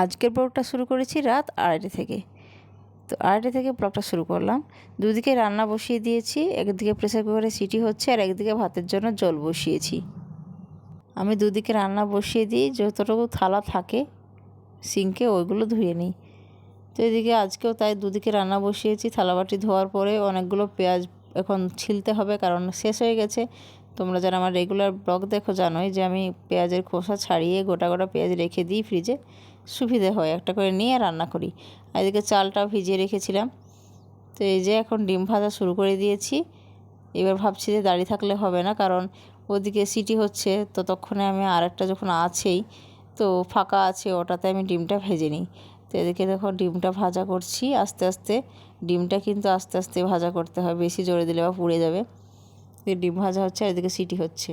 আজকের ব্লগটা শুরু করেছি রাত আড়াইটে থেকে। তো আড়াইটে থেকে ব্লগটা শুরু করলাম। দুদিকে রান্না বসিয়ে দিয়েছি, একদিকে প্রেসার কুকারে সিটি হচ্ছে, আর একদিকে ভাতের জন্য জল বসিয়েছি। আমি দুদিকে রান্না বসিয়ে দিই, যতটুকু থালা থাকে সিঙ্কে ওইগুলো ধুয়ে নিই। তো এদিকে আজকেও তাই দুদিকে রান্না বসিয়েছি থালাবাটি ধোয়ার পরে অনেকগুলো পেঁয়াজ এখন ছিলতে হবে, কারণ শেষ হয়ে গেছে। তোমরা যারা আমার রেগুলার ব্লগ দেখো জানোই যে আমি পেঁয়াজের খোসা ছাড়িয়ে গোটা গোটা পেঁয়াজ রেখে দিই ফ্রিজে সুবিধে হয়, একটা করে নিয়ে রান্না করি। এদিকে চালটাও ভিজিয়ে রেখেছিলাম। তো এই যে এখন ডিম ভাজা শুরু করে দিয়েছি। এবার ভাবছি যে দাঁড়িয়ে থাকলে হবে না, কারণ ওদিকে সিটি হচ্ছে, তো ততক্ষণে আমি আরেকটা যখন আছেই, তো ফাঁকা আছে, ওটাতে আমি ডিমটা ভেজে নিই। তো এদিকে দেখো ডিমটা ভাজা করছি, আস্তে আস্তে। ডিমটা কিন্তু আস্তে আস্তে ভাজা করতে হয় বেশি জোরে দিলে বা পুড়ে যাবে। ডিম ভাজা হচ্ছে আর এদিকে সিটি হচ্ছে।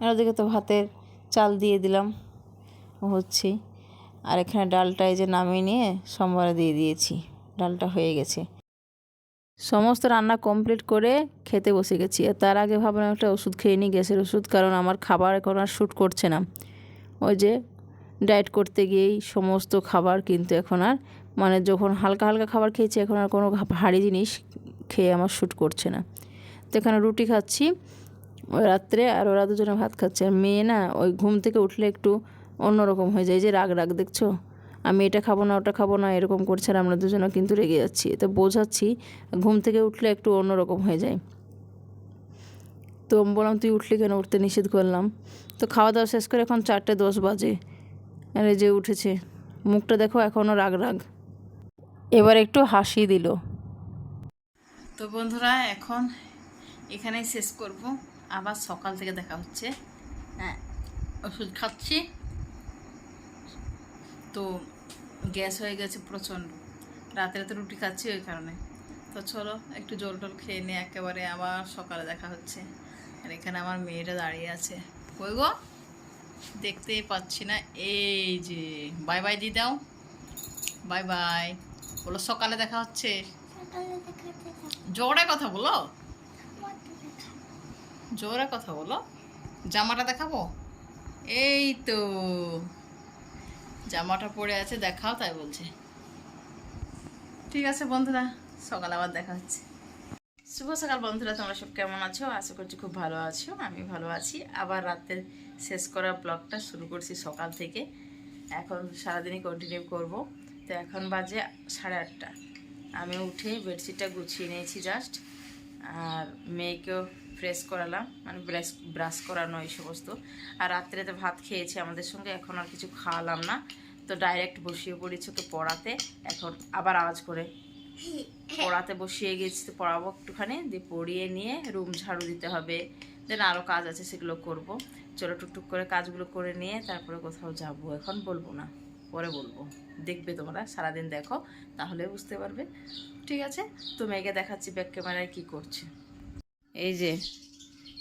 আর ওদিকে তো ভাতের চাল দিয়ে দিলাম। হচ্ছে। আর এখানে ডালটা এই যে নামিয়ে নিয়ে সোমবারে দিয়ে দিয়েছি। ডালটা হয়ে গেছে। সমস্ত রান্না কমপ্লিট করে খেতে বসে গেছি। আর তার আগে ভাবলাম একটা ওষুধ খেয়ে নিই গ্যাসের ওষুধ, কারণ আমার খাবার এখন আর শ্যুট করছে না। ওই যে ডায়েট করতে গিয়েই সমস্ত খাবার কিন্তু এখন আর মানে যখন হালকা হালকা খাবার খেয়েছি, এখন আর কোনো ভারী জিনিস খেয়ে আমার শ্যুট করছে না। তো এখানে রুটি খাচ্ছি রাত্রে আর ওরা দুজনে ভাত খাচ্ছে। আর মেয়ে না, ওই ঘুম থেকে উঠলে একটু অন্যরকম হয়ে যায় যে রাগ রাগ, দেখছ? আমি এটা খাব না, ওটা খাব না, এরকম করছে আর আমরা দুজনে কিন্তু রেগে যাচ্ছি। তো বোঝাচ্ছি, ঘুম থেকে উঠলে একটু অন্যরকম হয়ে যায়। তো আমি বললাম, তুই উঠলি কেন? উঠতে নিষেধ করলাম। তো খাওয়া দাওয়া শেষ করে এখন চারটে দশ বাজে। আর যে উঠেছে, মুখটা দেখো এখনও রাগ রাগ। এবার একটু হাসি দিল। তো বন্ধুরা, এখন এখানেই শেষ করব। আবার সকাল থেকে দেখা হচ্ছে। হ্যাঁ ওষুধ খাচ্ছি। তো গ্যাস হয়ে গেছে প্রচণ্ড। রাতে রাতে রুটি খাচ্ছি ওই কারণে। তো চলো একটু জল টল খেয়ে নিয়ে একেবারে আবার সকালে দেখা হচ্ছে। আর এখানে আমার মেয়েটা দাঁড়িয়ে আছে। কই গো? দেখতেই পাচ্ছি না। এই যে বাই বাই দিয়ে দাও। Bye bye. বলো সকালে দেখা হচ্ছে? জোরে কথা বলো। জোরে কথা বলো। জামাটা দেখাবো? এই তো। জামাটা পরে আছে, দেখাও, তাই বলছে। ঠিক আছে বন্ধুরা, সকাল আবার দেখা হচ্ছে। শুভ সকাল বন্ধুরা, তোমরা সব কেমন আছো? আশা করছি খুব ভালো আছো, আমি ভালো আছি। আবার রাতের শেষ করা ব্লগটা শুরু করছি সকাল থেকে। এখন সারাদিনই কন্টিনিউ করব। তো এখন বাজে সাড়ে আটটা। আমি উঠে বেডশিটটা গুছিয়ে নিয়েছি জাস্ট আর মেয়েকেও ফ্রেশ করালাম মানে ব্রাশ ব্রাশ করানো এই সমস্ত আর রাত্রেতে ভাত খেয়েছি আমাদের সঙ্গে, এখন আর কিছু খাওয়ালাম না। তো ডাইরেক্ট বসিয়ে পড়েছি তো পড়াতে, এখন আবার আওয়াজ করে। পড়াতে বসিয়ে গেছি তো পড়াবো একটুখানি, দিয়ে পড়িয়ে নিয়ে রুম ঝাড়ু দিতে হবে। দেন আরও কাজ আছে সেগুলো করব। চলো টুকটুক করে কাজগুলো করে নিয়ে তারপরে কোথাও যাব, এখন বলব না, পরে বলব। দেখবে তোমরা, সারাদিন দেখো, তাহলে বুঝতে পারবে। ঠিক আছে? তো মেয়েকে দেখাচ্ছি ব্যাক ক্যামেরায় কী করছে। এই যে,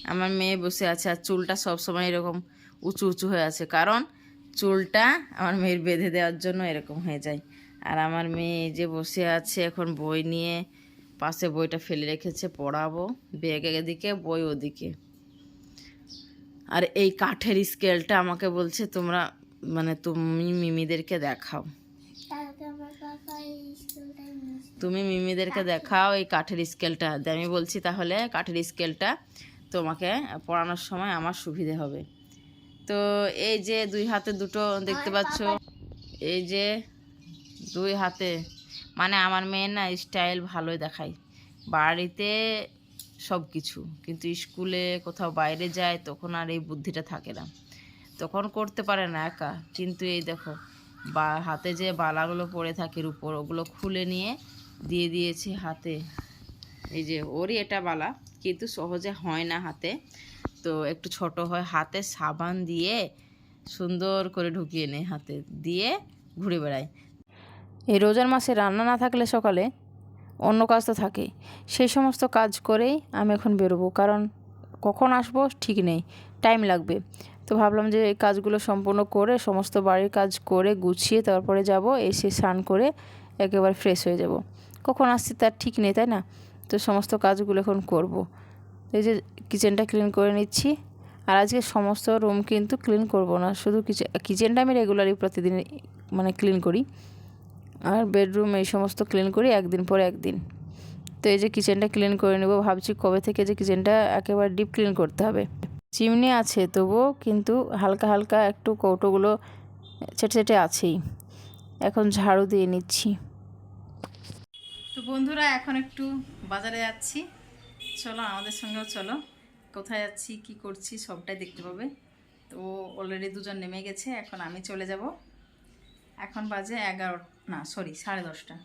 আমার মেয়ে বসে আছে আর চুলটা সবসময় এরকম উঁচু উঁচু হয়ে আছে। কারণ চুলটা আমার মেয়ের বেঁধে দেওয়ার জন্য এরকম হয়ে যায়। আর আমার মেয়ে যে বসে আছে, এখন বই নিয়ে পাশে বইটা ফেলে রেখেছে, পড়াবো। ব্যাগ এদিকে, বই ওদিকে। আর এই কাঠের স্কেলটা আমাকে বলছে, তোমরা মানে তুমি মিমিদেরকে দেখাও। তুমি মিমিদেরকে দেখাও এই কাঠের স্কেলটা। আমি বলছি তাহলে কাঠের স্কেলটা তোমাকে পড়ানোর সময় আমার সুবিধে হবে। তো এই যে দুই হাতে দুটো দেখতে পাচ্ছ। এই যে দুই হাতে মানে আমার মেয়ে না স্টাইল ভালোই দেখায়। বাড়িতে সব কিছু কিন্তু স্কুলে কোথাও বাইরে যায় তখন আর এই বুদ্ধিটা থাকে না। তখন করতে পারে না একা কিন্তু এই দেখো বা হাতে যে বালাগুলো পড়ে থাকে উপর ওগুলো খুলে নিয়ে দিয়ে দিয়েছি হাতে। এই যে ওরই এটা বালা, কিন্তু সহজে হয় না হাতে। তো একটু ছোট হয়, হাতে সাবান দিয়ে সুন্দর করে ঢুকিয়ে নেয় হাতে, দিয়ে ঘুরে বেড়ায় এই রোজার মাসে রান্না না থাকলে সকালে অন্য কাজ তো থাকে। সেই সমস্ত কাজ করেই আমি এখন বেরোবো, কারণ কখন আসব ঠিক নেই টাইম লাগবে। তো ভাবলাম যে এই কাজগুলো সম্পূর্ণ করে সমস্ত বাড়ির কাজ করে গুছিয়ে তারপরে যাব, এসে স্নান করে একেবারে ফ্রেশ হয়ে যাব। কখন আসছি তার ঠিক নেই, তাই না? তো সমস্ত কাজগুলো এখন করব। এই যে কিচেনটা ক্লিন করে নিচ্ছি। আর আজকে সমস্ত রুম কিন্তু ক্লিন করব না, শুধু কিচেন কিচেনটা আমি রেগুলারই প্রতিদিন মানে ক্লিন করি। আর বেডরুম এই সমস্ত ক্লিন করি একদিন পরে একদিন। তো এই যে কিচেনটা ক্লিন করে নেব, ভাবছি কবে থেকে যে কিচেনটা একেবারে ডিপ ক্লিন করতে হবে। চিমনি আছে তবুও, কিন্তু হালকা হালকা একটু কৌটোগুলো ছেটে ছেটে আছেই। এখন ঝাড়ু দিয়ে নিচ্ছি। তো বন্ধুরা, এখন একটু বাজারে যাচ্ছি। চলো আমাদের সঙ্গেও চলো। কোথায় যাচ্ছি, কি করছি, সবটাই দেখতে পাবে। তো অলরেডি দুজন নেমে গেছে, এখন আমি চলে যাব। এখন বাজে এগারো, না সরি সাড়ে দশটা।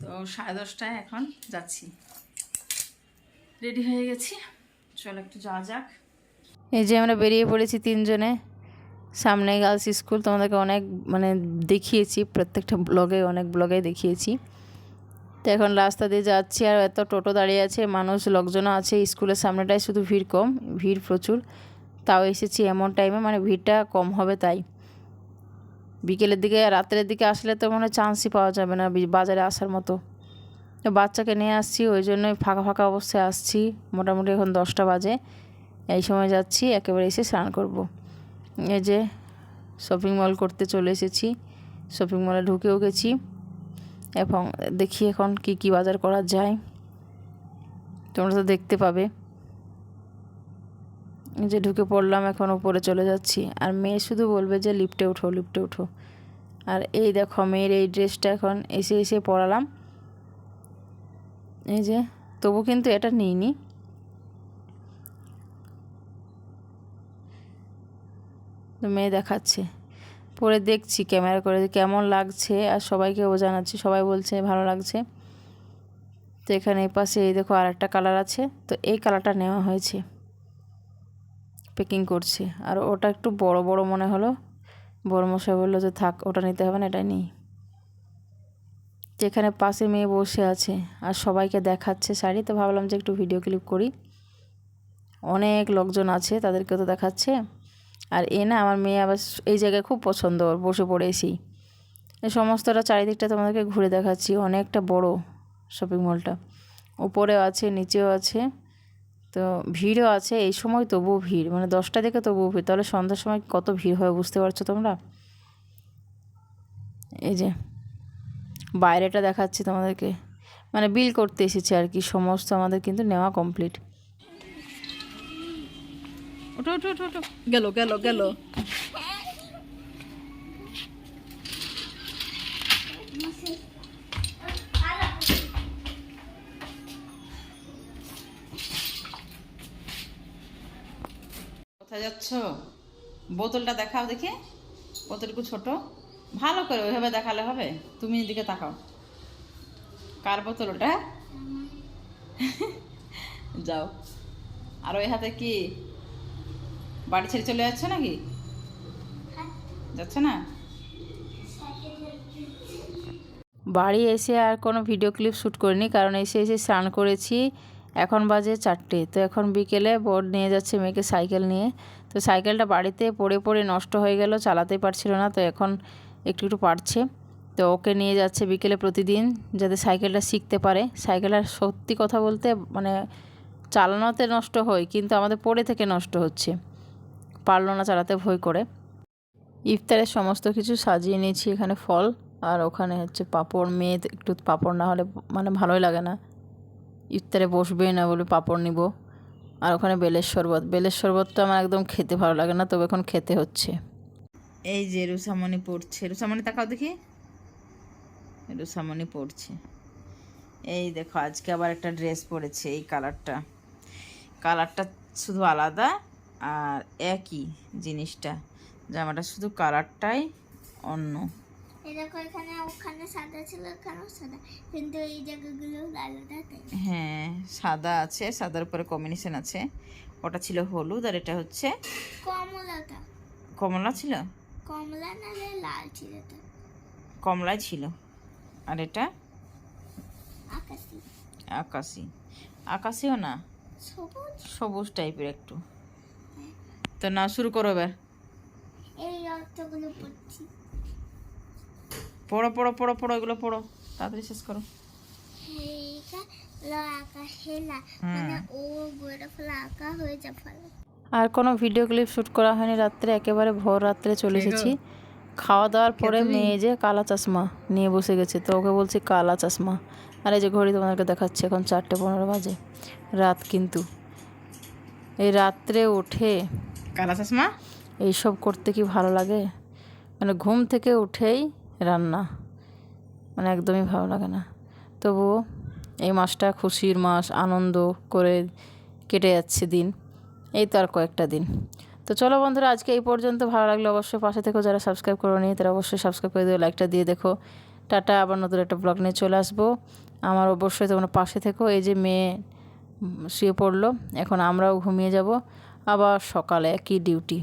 তো সাড়ে দশটায় এখন যাচ্ছি। রেডি হয়ে গেছি। চলো একটু যাওয়া যাক। এই যে আমরা বেরিয়ে পড়েছি তিনজনে। সামনে গার্লস স্কুল তোমাদেরকে অনেক মানে দেখিয়েছি, প্রত্যেকটা ব্লগে অনেক ব্লগে দেখিয়েছি। তো এখন রাস্তা দিয়ে যাচ্ছি আর এত টোটো দাঁড়িয়ে আছে, মানুষ, লোকজনও আছে। স্কুলের সামনেটায় শুধু ভিড় কম, ভিড় প্রচুর। তাও এসেছি এমন টাইমে মানে ভিড়টা কম হবে তাই। বিকেলের দিকে, রাত্রের দিকে আসলে তো মনে চান্সই পাওয়া যাবে না বাজারে আসার মতো। তো বাচ্চাকে নিয়ে আসছি, ওই জন্যই ফাঁকা ফাঁকা অবস্থায় আসছি। মোটামুটি এখন দশটা বাজে। এই সময় যাচ্ছি, একেবারে এসে স্নান করব। এই যে শপিং মল করতে চলে এসেছি। শপিং মলে ঢুকেও গেছি। এবং দেখি এখন কি কি বাজার করা যায়। তোমরা তো দেখতে পাবে। যে ঢুকে পড়লাম, এখন উপরে চলে যাচ্ছি। আর মেয়ে শুধু বলবে যে, লিফটে উঠো লিফটে উঠো আর এই দেখো, মেয়ের এই ড্রেসটা এখন এসে এসে পরালাম। এই যে, তবু কিন্তু এটা নিইনি। তো মেয়ে দেখাচ্ছে। পরে দেখছি ক্যামেরা করে কেমন লাগছে আর সবাইকেও জানাচ্ছি, সবাই বলছে ভালো লাগছে। তো এখানে এই পাশে এই দেখো আর একটা কালার আছে, তো এই কালারটা নেওয়া হয়েছে। প্যাকিং করছে। আর ওটা একটু বড় বড় মনে হলো। বড় মশাই বলল যে থাক, ওটা নিতে হবে না, এটাই নেই। যেখানে পাশে মেয়ে বসে আছে আর সবাইকে দেখাচ্ছে শাড়ি। তো ভাবলাম যে একটু ভিডিও ক্লিপ করি। অনেক লোকজন আছে তাদেরকে তো দেখাচ্ছে। আর এ না আমার মেয়ে আবার এই জায়গায় খুব পছন্দ ওর, বসে পড়েছি। সমস্তটা চারিদিকটা তোমাদেরকে ঘুরে দেখাচ্ছি, অনেকটা বড় শপিং মলটা উপরেও আছে, নিচেও আছে, তো ভিড়ও আছে, এই সময় তবুও ভিড় মানে দশটা থেকে তবুও ভিড়, তাহলে সন্ধ্যার সময় কত ভিড় হয় বুঝতে পারছ তোমরা? এই যে, বাইরেটা দেখাচ্ছি তোমাদেরকে। মানে বিল করতে এসেছি আর কি, সমস্ত আমাদের কিন্তু নেওয়া কমপ্লিট ওঠো ওঠো ওঠো ওঠো। গেল গেল গেল। কোথায় যাচ্ছ? বোতলটা দেখাও দেখে। বোতলটুকু ছোট। ভালো করে ওইভাবে দেখালে হবে। তুমি এদিকে তাকাও। কার বোতল ওটা? যাও। আর ওই হাতে কি? বাড়ি ছেড়ে চলে যাচ্ছ নাকি? যাচ্ছ না? বাড়ি এসে আর কোনো ভিডিও ক্লিপ শ্যুট করিনি, কারণ এসে এসে স্নান করেছি। এখন বাজে চারটে, তো এখন বিকেলে বোর্ড নিয়ে যাচ্ছে মেয়েকে সাইকেল নিয়ে। তো সাইকেলটা বাড়িতে পড়ে পড়ে নষ্ট হয়ে গেল, চালাতেই পারছিল না, তো এখন একটু একটু পারছে। তো ওকে নিয়ে যাচ্ছে বিকেলে প্রতিদিন, যাতে সাইকেলটা শিখতে পারে। সাইকেলটা সত্যি কথা বলতে মানে চালানোতে নষ্ট হয়, কিন্তু আমাদের পড়ে থেকে নষ্ট হচ্ছে। পারল না চালাতে ভয় করে। ইফতারের সমস্ত কিছু সাজিয়ে নিয়েছি এখানে ফল, আর ওখানে হচ্ছে পাঁপড় মেয়ে, একটু পাঁপড় না হলে মানে ভালোই লাগে না। ইফতারে বসবেই না বলে পাঁপড় নিব। আর ওখানে বেলের শরবত, বেলের শরবতটা আমার একদম খেতে ভালো লাগে না, তবে এখন খেতে হচ্ছে। এই যে রুসামণি পড়ছে, রুসামণি তাকাও দেখি। রুসামণি পড়ছে। এই দেখো, আজকে আবার একটা ড্রেস পরেছে, এই কালারটা কালারটা শুধু আলাদা আর একই জিনিসটা জামাটা শুধু কালারটাই অন্য। দেখো এখানে ওখানে সাদা ছিল এখানেও সাদা। কিন্তু এই জায়গাগুলো আলাদা হ্যাঁ সাদা আছে সাদার উপরে কম্বিনেশন আছে। ওটা ছিল হলুদ আর এটা হচ্ছে কমলাটা। কমলা ছিল? কমলা নালে লাল ছিল তো? কমলাই ছিল। আর এটা? আকাশি। আকাশি। আকাশিও না সবুজ? সবুজ টাইপের একটু। তো না শুরু করো এবার। পড়ো পড়ো পড়ো পড়ো এগুলো পড়ো। তাড়াতাড়ি শেষ করো। মানে আর কোনো ভিডিও ক্লিপ শ্যুট করা হয়নি রাত্রে একেবারে ভোর রাত্রে চলে এসেছি। খাওয়া দাওয়ার পরে মেয়ে যে কালা চশমা নিয়ে বসে গেছে তো ওকে বলছি কালা চশমা। আর এই যে ঘড়ি তোমাদেরকে দেখাচ্ছে এখন চারটে পনেরো বাজে। রাত কিন্তু। এই রাত্রে উঠে কালা চশমা এইসব করতে কি ভালো লাগে? মানে ঘুম থেকে উঠেই রান্না। মানে একদমই ভালো লাগে না। তবুও এই মাসটা খুশির মাস, আনন্দ করে কেটে যাচ্ছে দিন। এই তো আর কয়েকটা দিন। তো চলো বন্ধুরা, আজকে এই পর্যন্ত। ভালো লাগলে অবশ্যই পাশে থেকেও যারা সাবস্ক্রাইব করো নি তারা অবশ্যই সাবস্ক্রাইব করে দিও, লাইকটা দিয়ে দেখো। টাটা, আবার নতুন একটা ব্লগ নিয়ে চলে আসব। আমার অবশ্যই তোমরা পাশে থেকো। এই যে মেয়ে শুয়ে পড়ল, এখন আমরাও ঘুমিয়ে যাব। আবার সকালে একই ডিউটি